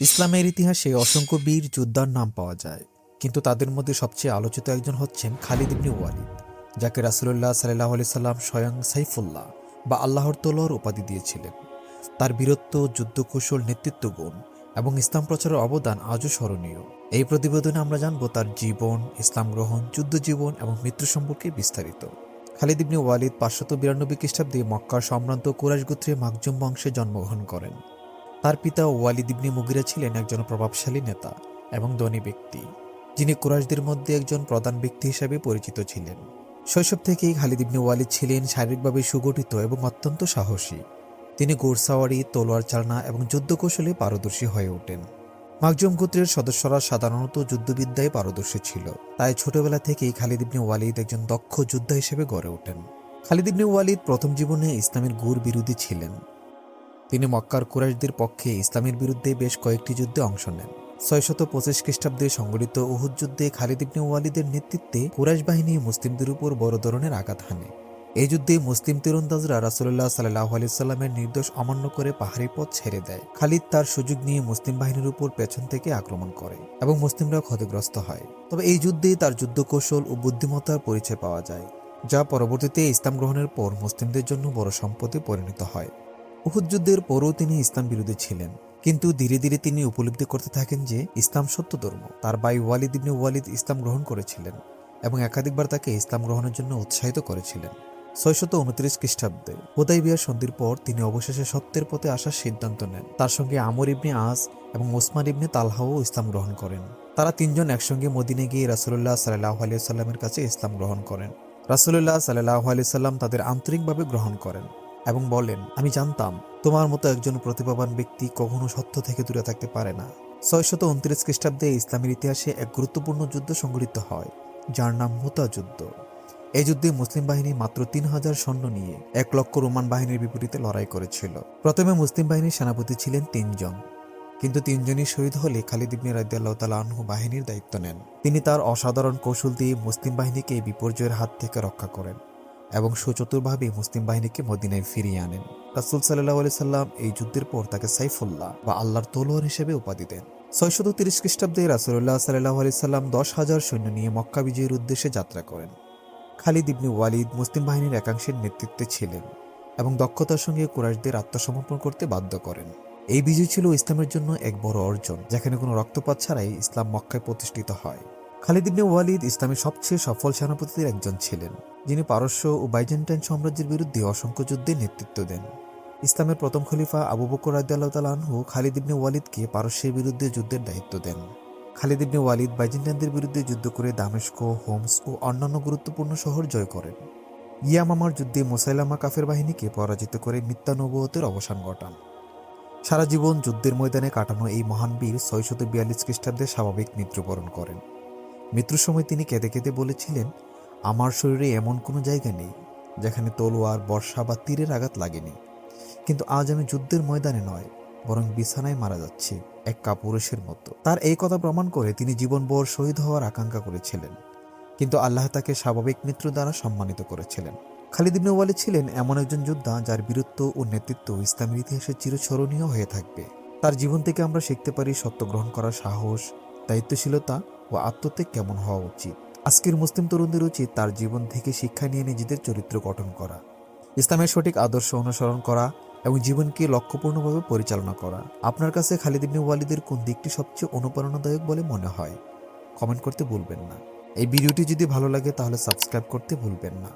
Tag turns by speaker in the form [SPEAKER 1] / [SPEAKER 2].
[SPEAKER 1] ইসলামের ইতিহাসে অসংখ্য বীর যোদ্ধার নাম পাওয়া যায়, কিন্তু তাদের মধ্যে সবচেয়ে আলোচিত একজন হচ্ছেন খালিদ ইবনে ওয়ালিদ, যাকে রাসুলুল্লাহ সাল্লাহ আলি সাল্লাম স্বয়ং সাইফুল্লাহ বা আল্লাহর তোলর উপাধি দিয়েছিলেন। তার বীরত্ব, যুদ্ধকৌশল নেতৃত্ব গুণ এবং ইসলাম প্রচারের অবদান আজও স্মরণীয়। এই প্রতিবেদনে আমরা জানব তার জীবন, ইসলাম গ্রহণ যুদ্ধ জীবন এবং মৃত্যু সম্পর্কে বিস্তারিত। খালিদ ইবনে ওয়ালিদ পাঁচশত বিরানব্বই খ্রিস্টাব্দে মক্কার সম্ভ্রান্ত কুরাইশ গোত্রে মাকজুম বংশে জন্মগ্রহণ করেন। তার পিতা ওয়ালিদ ইবনে মুগিরা ছিলেন একজন প্রভাবশালী নেতা এবং ধনী ব্যক্তি, যিনি কুরাইশদের মধ্যে একজন প্রধান ব্যক্তি হিসেবে পরিচিত ছিলেন। শৈশব থেকেই খালিদ ইবনে ওয়ালিদ ছিলেন শারীরিকভাবে সুগঠিত এবং অত্যন্ত সাহসী। তিনি ঘোড়সাওয়ারি, তলোয়ার চালনা এবং যুদ্ধকৌশলে পারদর্শী হয়ে ওঠেন। মাকজুম গোত্রের সদস্যরা সাধারণত যুদ্ধবিদ্যায় পারদর্শী ছিল। তাই ছোটবেলা থেকেই খালিদ ইবনে ওয়ালিদ একজন দক্ষ যোদ্ধা হিসেবে গড়ে ওঠেন। খালিদ ইবনে ওয়ালিদ প্রথম জীবনে ইসলামের গুর বিরোধী ছিলেন। তিনি মক্কার কুরাইশদের পক্ষে ইসলামের বিরুদ্ধে বেশ কয়েকটি যুদ্ধে অংশ নেন। ছয়শত পঁচিশ খ্রিস্টাব্দে সংগঠিত উহুদ যুদ্ধে খালিদ ইবনে ওয়ালিদের নেতৃত্বে কুরাইশ বাহিনী মুসলিমদের উপর বড় ধরনের আঘাত হানে। এই যুদ্ধে মুসলিম তীরন্দাজরা রাসুল্লাহ সাল্লাহ আলি সাল্লামের নির্দেশ অমান্য করে পাহাড়ি পথ ছেড়ে দেয়। খালিদ তার সুযোগ নিয়ে মুসলিম বাহিনীর উপর পেছন থেকে আক্রমণ করে এবং মুসলিমরা ক্ষতিগ্রস্ত হয়। তবে এই যুদ্ধে তার যুদ্ধকৌশল ও বুদ্ধিমত্তার পরিচয় পাওয়া যায়, যা পরবর্তীতে ইসলাম গ্রহণের পর মুসলিমদের জন্য বড় সম্পদে পরিণত হয়। উহুদ যুদ্ধের পরও তিনি ইসলাম বিরোধী ছিলেন। কিন্তু ধীরে ধীরে তিনি উপলব্ধি করতে থাকেন যে, ইসলাম সত্য ধর্ম, তার ভাই ওয়ালিদ ইবনে ওয়ালিদ ইসলাম গ্রহণ করেছিলেন এবং একাধিকবার তাকে ইসলাম গ্রহণের জন্য উৎসাহিত করেছিলেন। ছয়শত উনত্রিশ খ্রিস্টাব্দে হোদাই বিয়ার সন্ধির পর তিনি অবশেষে সত্যের পথে আসার সিদ্ধান্ত নেন। তার সঙ্গে আমর ইবনে আস এবং ওসমান ইবনে তালহাও ইসলাম গ্রহণ করেন। তারা তিনজন একসঙ্গে মদিনে গিয়ে রাসুল্লাহ সাল্লাহ আলিয়া সাল্লামের কাছে ইসলাম গ্রহণ করেন। রাসুল্লাহ সাল্লাহ আলিয়া সাল্লাম তাদের আন্তরিকভাবে গ্রহণ করেন। এবং বলেন, আমি জানতাম তোমার মতো একজন প্রতিভাবান ব্যক্তি কখনো সত্য থেকে দূরে থাকতে পারে না। ছয়শত উনত্রিশ খ্রিস্টাব্দে ইসলামের ইতিহাসে এক গুরুত্বপূর্ণ যুদ্ধ সংঘটিত হয়, যার নাম মুতা যুদ্ধ। এই যুদ্ধে মুসলিম বাহিনী মাত্র তিন হাজার সৈন্য নিয়ে এক লক্ষ রোমান বাহিনীর বিপরীতে লড়াই করেছিল। প্রথমে মুসলিম বাহিনীর সেনাপতি ছিলেন তিনজন, কিন্তু তিনজনই শহীদ হলে খালিদ ইবনে রাদিয়াল্লাহ তাআলা আনহু বাহিনীর দায়িত্ব নেন। তিনি তার অসাধারণ কৌশল দিয়ে মুসলিম বাহিনীকে বিপর্যয়ের হাত থেকে রক্ষা করেন। এবং সুচতুরভাবে মুসলিম বাহিনীকে মদিনায় ফিরিয়ে আনেন। রাসুল সাল্লাহ আলি সাল্লাম এই যুদ্ধের পর তাকে সাইফুল্লাহ বা আল্লাহর তলোয়ার হিসেবে উপাধি দেন। ছয়শত তিরিশ খ্রিস্টাব্দে রাসুল্লাহ সাল্লাহ আলি সাল্লাম দশ হাজার সৈন্য নিয়ে মক্কা বিজয়ের উদ্দেশ্যে যাত্রা করেন। খালিদ ইবনে ওয়ালিদ মুসলিম বাহিনীর একাংশের নেতৃত্বে ছিলেন এবং দক্ষতার সঙ্গে কুরাইশদের আত্মসমর্পণ করতে বাধ্য করেন। এই বিজয় ছিল ইসলামের জন্য এক বড় অর্জন, যেখানে কোনো রক্তপাত ছাড়াই ইসলাম মক্কায় প্রতিষ্ঠিত হয়। খালিদ ইবনে ওয়ালিদ ইসলামের সবচেয়ে সফল সেনাপতিদের একজন ছিলেন, যিনি পারস্য ও বাইজেন্টাইন সাম্রাজ্যের বিরুদ্ধে অসংখ্য যুদ্ধে নেতৃত্ব দেন। ইসলামের প্রথম খলিফা আবু বকর আনহু খালিদ ইবনে ওয়ালিদকে পারস্যের বিরুদ্ধে যুদ্ধের দায়িত্ব দেন। খালিদ ইবনে ওয়ালিদ বাইজেন্টাইনদের বিরুদ্ধে যুদ্ধ করে দামেস্ক, হোমস ও অন্যান্য গুরুত্বপূর্ণ শহর জয় করেন। ইয়ামামার যুদ্ধে মোসাইলামা কাফের বাহিনীকে পরাজিত করে মিথ্যা অবসান ঘটান। সারা জীবন যুদ্ধের ময়দানে কাটানো এই মহান বীর ছয়শত বিয়াল্লিশ খ্রিস্টাব্দে স্বাভাবিক মৃত্যুবরণ করেন। মৃত্যুর সময় তিনি কেঁদে কেঁদে বলেছিলেন, আমার শরীরে এমন কোনো জায়গা নেই যেখানে তলোয়ার, বর্ষা বা তীরের আঘাত লাগেনি। কিন্তু আজ আমি যুদ্ধের ময়দানে নয়, বরং বিছানায় মারা যাচ্ছি, এক কাপুরুষের মতো। তার এই কথা প্রমাণ করে তিনি জীবনভর শহীদ হওয়ার আকাঙ্ক্ষা করেছিলেন। কিন্তু আল্লাহ তাকে স্বাভাবিক মৃত্যু দ্বারা সম্মানিত করেছিলেন। খালিদ ইবনে ছিলেন এমন একজন যোদ্ধা যার বীরত্ব ও নেতৃত্ব ইসলামের ইতিহাসে চিরস্মরণীয় হয়ে থাকবে। তার জীবন থেকে আমরা শিখতে পারি সত্য গ্রহণ করার সাহস, দায়িত্বশীলতা ও আত্মত্যাগ কেমন হওয়া উচিত? আজকের মুসলিম তরুণদের উচিত তার জীবন থেকে শিক্ষা নিয়ে নিজেদের চরিত্র গঠন করা, ইসলামের সঠিক আদর্শ অনুসরণ করা এবং জীবনকে লক্ষ্যপূর্ণভাবে পরিচালনা করা। আপনার কাছে খালিদ ইবনে ওয়ালিদের কোন দিকটি সবচেয়ে অনুপ্রেরণাদায়ক বলে মনে হয়? কমেন্ট করতে ভুলবেন না। এই ভিডিওটি যদি ভালো লাগে তাহলে সাবস্ক্রাইব করতে ভুলবেন না।